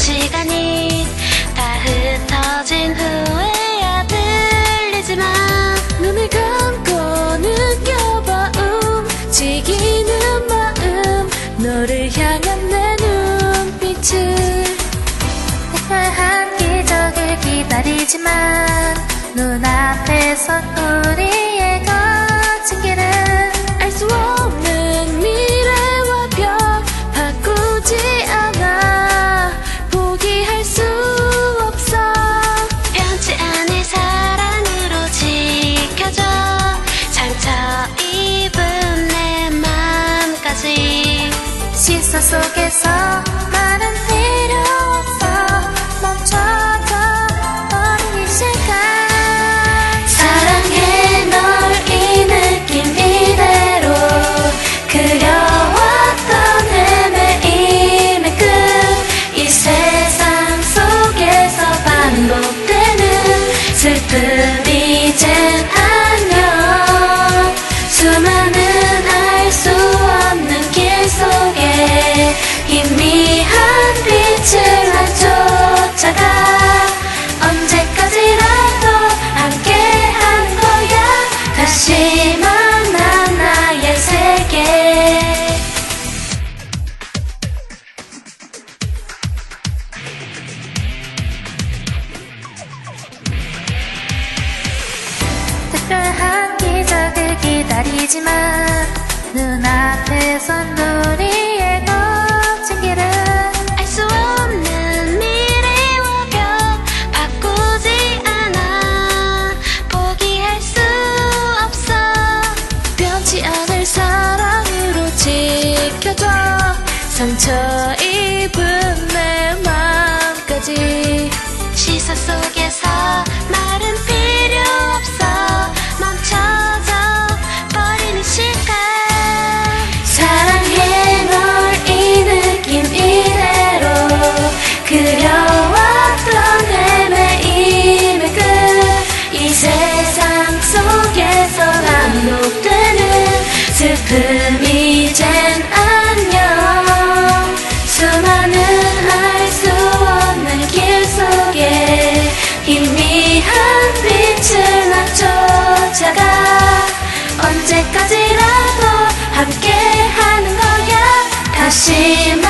시간이 다 흩어진 후에야 들리지만 눈을 감고 느껴봐 움직이는 마음 너를 향한 내 눈빛을 화한 기적을 기다리지만 눈앞에서 우리의 거친 길을 सांसों के साथ। 한 기적을 기다리지만 눈앞에선 노래 She